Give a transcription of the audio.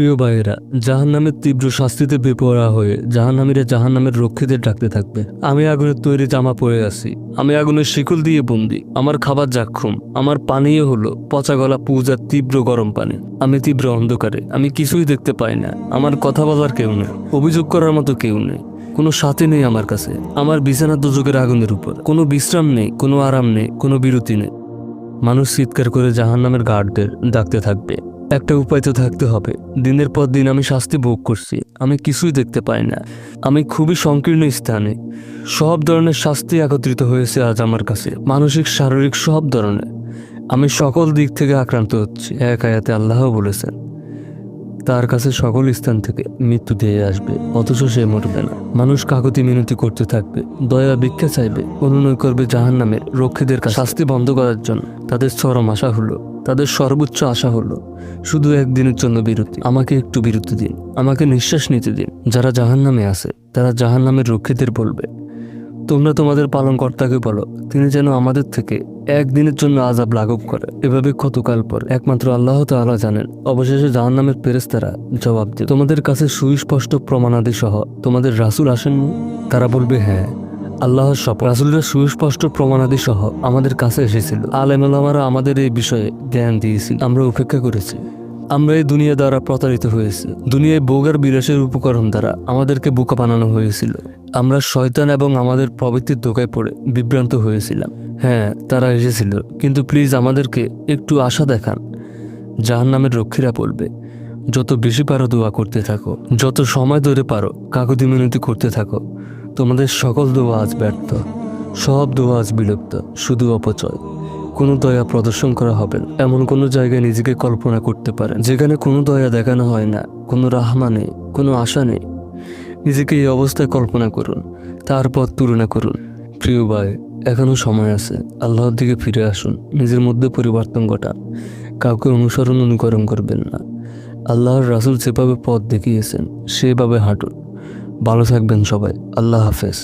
প্রিয় ভাইয়েরা জাহান নামের তীব্র শাস্তিতে বেপরা হয়ে জাহান্নামীরা জাহান নামের রক্ষীদের ডাকতে থাকবে। আমি আগুনের তৈরি জামা পরে আছি। আমি আগুনের শিকল দিয়ে বন্দি। আমার খাবার জাক্ষুম আমার পানীয় হলো পচা গলা পূজার তীব্র গরম পানি। আমি তীব্র অন্ধকারে, আমি কিছুই দেখতে পাই না। আমার কথা বলার কেউ নেই, অভিযোগ করার মতো কেউ নেই। কোনো সাথে নেই আমার কাছে। আমার বিছানা দুযোগের আগুনের উপর। কোনো বিশ্রাম নেই, কোনো আরাম নেই, কোনো বিরতি নেই। মানুষ চিৎকার করে জাহান নামের গার্ডদের ডাকতে থাকবে। একটা উপায় তো থাকতে হবে। দিনের পর দিন আমি শাস্তি ভোগ করছি, আমি কিছুই দেখতে পাই না। আমি খুবই সংকীর্ণ স্থানে। সব ধরনের শাস্তি একত্রিত হয়েছে আজ আমার কাছে, মানসিক, শারীরিক সব ধরনের। আমি সকল দিক থেকে আক্রান্ত হচ্ছি, এক আয়াতে আল্লাহ বলেছেন। তার কাছে সকল স্থান থেকে মৃত্যু দিয়ে আসবে, অথচ সে মরবে না। মানুষ কাকতি মিনতি করতে থাকবে, দয়া ভিক্ষা চাইবে, অনুনয় করবে জাহান নামের রক্ষীদের শাস্তি বন্ধ করার জন্য তাদের চরম আশা হলো, তাদের সর্বোচ্চ আশা হলো, শুধু একদিনের জন্য বিরতি। আমাকে একটু বিরতি দিন, আমাকে নিঃশ্বাস নিতে দিন। যারা জাহান নামে আছে, তারা জাহান নামের রক্ষীদের বলবে তোমরা তোমাদের পালনকর্তাকে বলো, তিনি যেন আমাদের থেকে একদিনের জন্য আজাব লাঘব করে। এভাবে কতকাল পর একমাত্র আল্লাহ তাআলা জানেন, অবশেষে জাহান নামের ফেরেস্তারা জবাব দেবে তোমাদের কাছে সুস্পষ্ট প্রমাণাদি সহ তোমাদের রাসুল আসেননি? তারা বলবে হ্যাঁ আল্লাহর সব রাসুলরা সুস্পষ্ট প্রমাণাদি সহ আমাদের কাছে এসেছিল। আলেমারা আমাদের এই বিষয়ে জ্ঞান দিয়েছিল। আমরা উপেক্ষা করেছি। আমরা এই দুনিয়া দ্বারা প্রতারিত হয়েছি। দুনিয়ায় বোগার বিলাসের উপকরণ দ্বারা আমাদেরকে বোকা বানানো হয়েছিল। আমরা শয়তান এবং আমাদের প্রবৃত্তির ধোকায় পড়ে বিভ্রান্ত হয়েছিলাম। হ্যাঁ তারা এসেছিল। কিন্তু প্লিজ আমাদেরকে একটু আশা দেখান। জাহান নামের রক্ষীরা বলবে, যত বেশি পারো দোয়া করতে থাকো। যত সময় ধরে পারো, কাকতি মিনতি করতে থাকো। তোমাদের সকল দোয়া আজ ব্যর্থ। সব দোয়া আজ বিলুপ্ত। শুধু অপচয়। কোনো দয়া প্রদর্শন করা হবে এমন কোনো জায়গায় নিজেকে কল্পনা করতে পারেন, যেখানে কোনো দয়া দেখানো হয় না, কোনো রাহমা নেই, কোনো আশা নেই। নিজেকে এই অবস্থায় কল্পনা করুন তারপর তুলনা করুন। প্রিয় ভাই এখনও সময় আছে, আল্লাহর দিকে ফিরে আসুন, নিজের মধ্যে পরিবর্তন ঘটান, কাউকে অনুসরণ অনুকরণ করবেন না। আল্লাহর রাসূল যেভাবে পথ দেখিয়েছেন, সেভাবে হাঁটুন। ভালো থাকবেন সবাই, আল্লাহ হাফেজ।